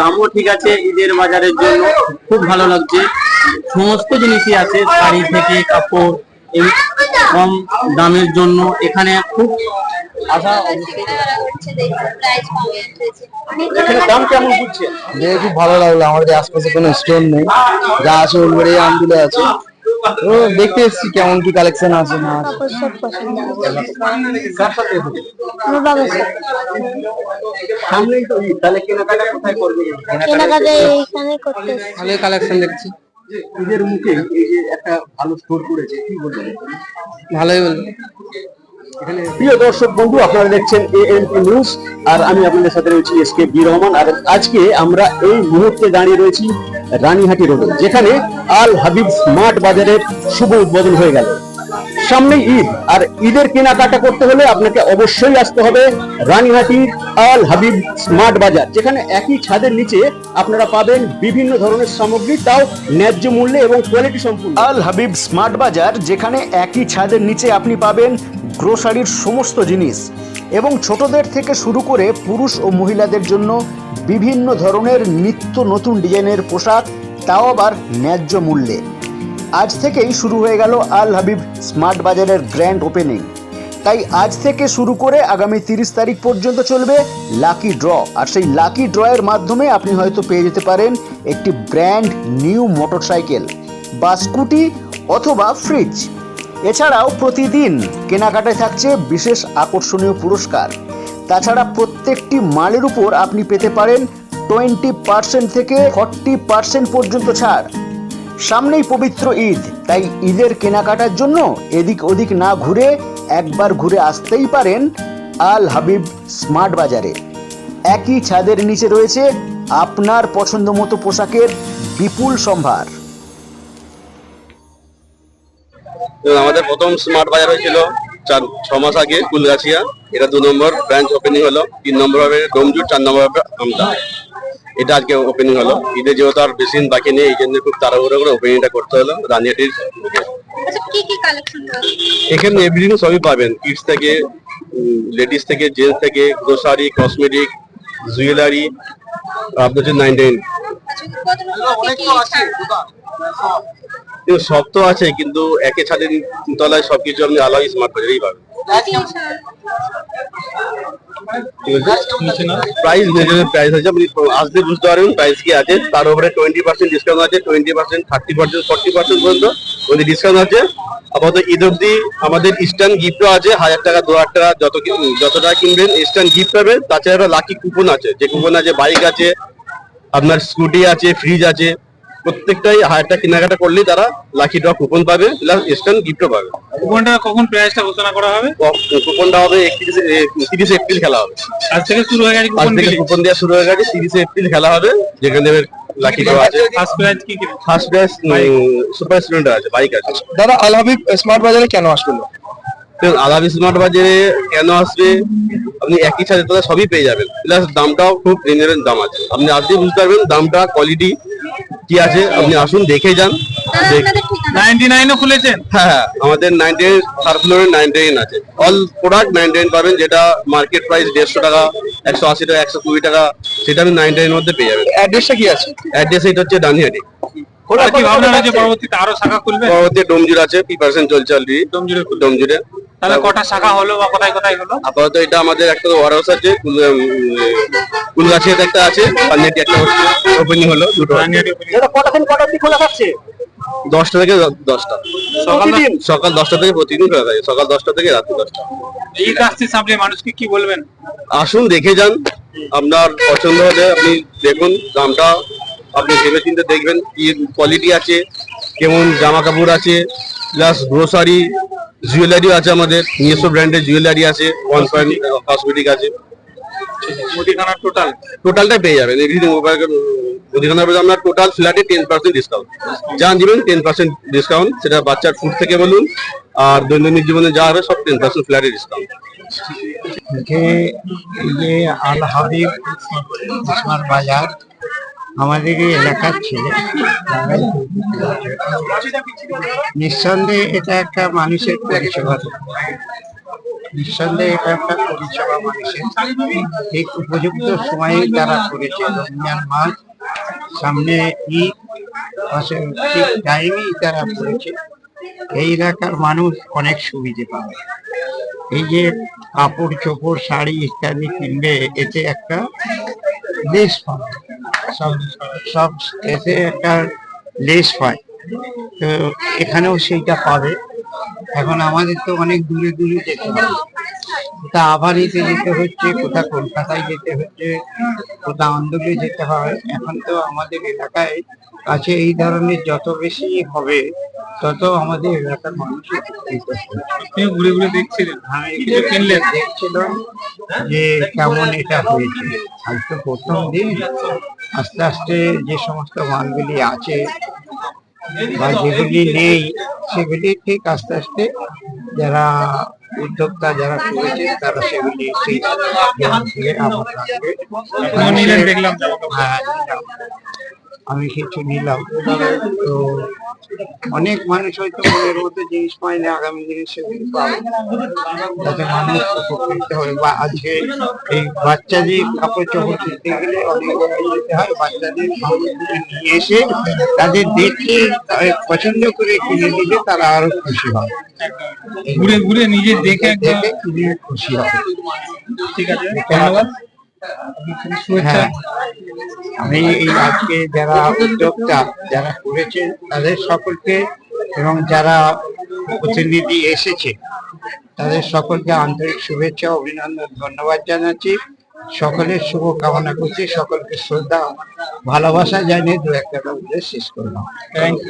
দামও ঠিক আছে ঈদের বাজারের জন্য। খুব ভালো লাগছে। সমস্ত জিনিসই আছে শাড়ি থেকে কাপড় এই কম দামের জন্য। এখানে খুব আশা দাম কেমন বুঝছে খুব ভালো লাগল। আমাদের আশপাশে কোনো স্টোর নেই। যা আছে উলবেড়ে আমগুলো আছে। তো দেখতে এসছি কেমন কি কালেকশন আছে। না। ভালোই কালেকশন দেখছি। ঈদের মুখে এই যে একটা ভালো স্টোর করেছে কি বলবেন? ভালোই বলব। প্রিয় দর্শক বন্ধু, আপনারা দেখছেন এএনপি নিউজ আর আমি আপনাদের সাথে রয়েছি এস কে বি রহমান আর আজকে আমরা এই মুহূর্তে দাঁড়িয়ে রয়েছি রানীহাটি রোডে, যেখানে আল হাবিব স্মার্ট বাজারের শুভ উদ্বোধন হয়ে গেল। সামনে ঈদ, আর ঈদের কেনাকাটা করতে হলে আপনাকে অবশ্যই আসতে হবে রানীহাটির আল হাবিব স্মার্ট বাজার, যেখানে একই ছাদের নিচে আপনারা পাবেন বিভিন্ন ধরনের সামগ্রী, তাও ন্যায্য মূল্যে এবং কোয়ালিটি সম্পূর্ণ। আল হাবিব স্মার্ট বাজার, যেখানে একই ছাদের নিচে আপনি পাবেন গ্রোসারির সমস্ত জিনিস এবং ছোটদের থেকে শুরু করে পুরুষ ও মহিলাদের জন্য বিভিন্ন ধরনের নিত্য নতুন ডিজাইনের পোশাক, তাও আবার ন্যায্য মূল্যে। আজ থেকেই শুরু হয়ে গেল আল হাবিব স্মার্ট বাজারের গ্র্যান্ড ওপেনিং। তাই আজ থেকে শুরু করে আগামী তিরিশ তারিখ পর্যন্ত চলবে লাকি ড্র। আর সেই লাকি ড্রয়ের মাধ্যমে আপনি হয়তো পেয়ে যেতে পারেন একটি ব্র্যান্ড নিউ মোটরসাইকেল বা স্কুটি অথবা ফ্রিজ। এছাড়াও প্রতিদিন কেনাকাটায় থাকছে বিশেষ আকর্ষণীয় পুরস্কার। তাছাড়া প্রত্যেকটি মালের উপর আপনি পেতে পারেন টোয়েন্টি পার্সেন্ট থেকে ফর্টি পার্সেন্ট পর্যন্ত ছাড়। সামনেই পবিত্র ঈদ, তাই ঈদের কেনাকাটার জন্য এদিক ওদিক না ঘুরে একবার ঘুরে আসতেই পারেন আল হাবিব স্মার্ট বাজারে। একই ছাদের নিচে রয়েছে আপনার পছন্দ মতো পোশাকের বিপুল সম্ভার। আমাদের প্রথম স্মার্ট বাজার হয়েছিল চার ছ মাস আগে কুলগাছিয়া। এটা দু নম্বর ব্রাঞ্চ ওপেনিং হলো তিন নম্বর হবে ডোমজুর চার নম্বর হবে আমদা এটা আজকে ওপেনিং হলো। ঈদে যেহেতু আর বেশি দিন বাকি নেই এই জন্য খুব তাড়াহুড়ো করে ওপেনিংটা করতে হলো রানিয়াটির। আচ্ছা কি কি কালেকশন রয়েছে এখানে এভরিথিং সবই পাবেন। কিডস থেকে লেডিস থেকে জেন্টস থেকে গ্রোসারি কসমেটিক জুয়েলারি আপনার হচ্ছে নাইন কিন্তু সব তো আছে কিন্তু একে ছাদের তলায় সবকিছু আপনি আলাদা স্মার্ট বাজারেই পাবেন কি ছাড়? প্রাইস প্রাইস আছে আপনি বুঝতে পারবেন প্রাইস কি আছে। তার উপরে টোয়েন্টি পার্সেন্ট ডিসকাউন্ট আছে twenty percent thirty percent forty percent পর্যন্ত ওদের ডিসকাউন্ট আছে। আপাতত ঈদ অব্দি আমাদের ইস্টার্ন গিফটও আছে হাজার টাকা দু হাজার টাকা যত যত টাকা কিনবেন ইস্টার্ন গিফট পাবেন। তাছাড়া লাকি কুপন আছে যে কুপন আছে বাইক আছে আপনার স্কুটি আছে ফ্রিজ আছে। প্রত্যেকটাই হাজার টাকা কেনাকাটা করলেই তারা লাকি ড্র কুপন পাবে প্লাস ইস্টার্ন গিফটও পাবে। কুপনটা কখন প্রাইসটা ঘোষণা করা হবে? কুপনটা হবে একত্রিশে তিরিশে এপ্রিল খেলা হবে। আজ থেকে শুরু হয়ে গেছে আজ কুপন থেকে কুপন দেওয়া শুরু হয়ে গেছে তিরিশে এপ্রিল খেলা হবে যেখানে লাকি ড্র আছে। ফার্স্ট প্রাইজ কি কি? ফার্স্ট ব্যাচ সুপার স্টুডেন্ট আছে বাইক আছে। দাদা স্মার্ট বাজারে কেন স্মার্ট বাজারে কেন আসবে? আপনি একই সাথে সবই পেয়ে যাবেন। প্লাস দামটাও খুব রিজনেবল দাম আছে। আপনি আসলে বুঝতে পারবেন দামটা কোয়ালিটি কি আছে? আপনি আসুন দেখে যান নাইনটি নাইনও খুলেছেন? হ্যাঁ হ্যাঁ আমাদের নাইনটি থার্ড ফ্লোরে নাইনটি আছে। অল প্রোডাক্ট নাইনটি পাবেন যেটা মার্কেট প্রাইস দেড়শো টাকা একশো আশি টাকা একশো কুড়ি টাকা সেটা আপনি নাইনটি মধ্যে পেয়ে যাবেন। অ্যাড্রেসটা কি আছে? অ্যাড্রেস এটা হচ্ছে ডানিহাটি আর কি ভাবনা রয়েছে পরবর্তীতে আরও শাখা খুলবে? পরবর্তী ডোমজুর আছে প্রিপারেশন চলছে অলরেডি ডোমজুড়ে ডোমজুরে। তাহলে কটা শাখা হলো বা কোথায় কোথায় হলো? আপাতত এটা আমাদের একটা ওয়ার হাউস আছে কুলগাছিয়াতে একটা আছে পান্নেটি একটা ওপেনিং হলো দুটো। রানিয়াটি opening। কটা খোলা থাকছে? দশটা থেকে দশটা। সকাল? সকাল দশটা থেকে প্রতিদিন খোলা থাকে সকাল দশটা থেকে রাত্রি দশটা। ঈদ আসছে সামনে মানুষকে কি বলবেন? আসুন দেখে যান। আপনার পছন্দ হলে আপনি দেখুন দামটা আপনি ভেবে চিন্তে দেখবেন কি কোয়ালিটি আছে কেমন জামা কাপড় আছে প্লাস গ্রোসারি জুয়েলারিও আছে আমাদের নিজস্ব ব্র্যান্ডের জুয়েলারি আছে ওয়ান পয়েন্ট কসমেটিক আছে। মুদিখানার টোটাল টোটালটাই পেয়ে যাবেন। এভরিথিং মুদিখানার আপনার টোটাল ফ্ল্যাটে টেন পার্সেন্ট ডিসকাউন্ট যা দিবেন টেন পার্সেন্ট ডিসকাউন্ট সেটা বাচ্চার ফুড থেকে বলুন আর দৈনন্দিন জীবনে যা হবে সব টেন পার্সেন্ট ফ্ল্যাটে ডিসকাউন্ট বাজার আমাদের এই এলাকার ছেলে। নিঃসন্দেহে এটা একটা মানুষের পরিষেবা। নিঃসন্দেহে এটা একটা পরিষেবা মানুষের। ঠিক উপযুক্ত সময়ে তারা করেছে। রমজান মাস সামনে ঈদ ঠিক টাইমেই তারা করেছে। এই এলাকার মানুষ অনেক সুবিধে পাবে। এই যে কাপড় চোপড়, শাড়ি ইত্যাদি কিনবে, এতে একটা লেস পাবে। সব সব একটা লেস হয়। তো এখানেও সেইটা পাবে। এখন আমাদের তো অনেক দূরে দূরে যেতে হবে। কোথা আভারিতে যেতে হচ্ছে কোথা কলকাতায় যেতে হচ্ছে কোথা আন্দোলে যেতে হয় এখন তো আমাদের এলাকায় কাছে এই ধরনের যত বেশি হবে তত আমাদের এলাকার ঘুরে ঘুরে দেখছিলেন। কিনলেন? দেখছিলাম যে কেমন এটা হয়েছে। আজ তো প্রথম দিন আস্তে আস্তে যে সমস্ত মানগুলি আছে বা যেগুলি নেই সেগুলি ঠিক আস্তে আস্তে যারা উদ্যোক্তা যারা করেছে তারা সেগুলি সেই আমার রাখবে। আপনিও নিলেন দেখলাম আমি কিছু নিলাম। তো অনেক মানুষ হয়তো মনের মতো জিনিস পায় না আগামী দিনে সেগুলি পাবে। যাতে মানুষ উপকৃত হয় বা আজকে এই বাচ্চাদের কাপড় চোপড় কিনতে গেলে অনেক যেতে হয়। বাচ্চাদের নিয়ে এসে তাদের দেখে পছন্দ করে কিনে দিলে তারা আরও খুশি হয়। ঘুরে ঘুরে নিজে দেখে দেখে কিনে খুশি হবে ঠিক আছে ধন্যবাদ। আমি এই আজকে যারা উদ্যোক্তা, যারা করেছেন তাদের সকলকে এবং যারা প্রতিনিধি এসেছে, তাদের সকলকে আন্তরিক শুভেচ্ছা, অভিনন্দন, ধন্যবাদ জানাচ্ছি। সকলের শুভ কামনা করছি, সকলকে শ্রদ্ধা, ভালোবাসা জানিয়ে দু একটা শেষ করলাম। Thank you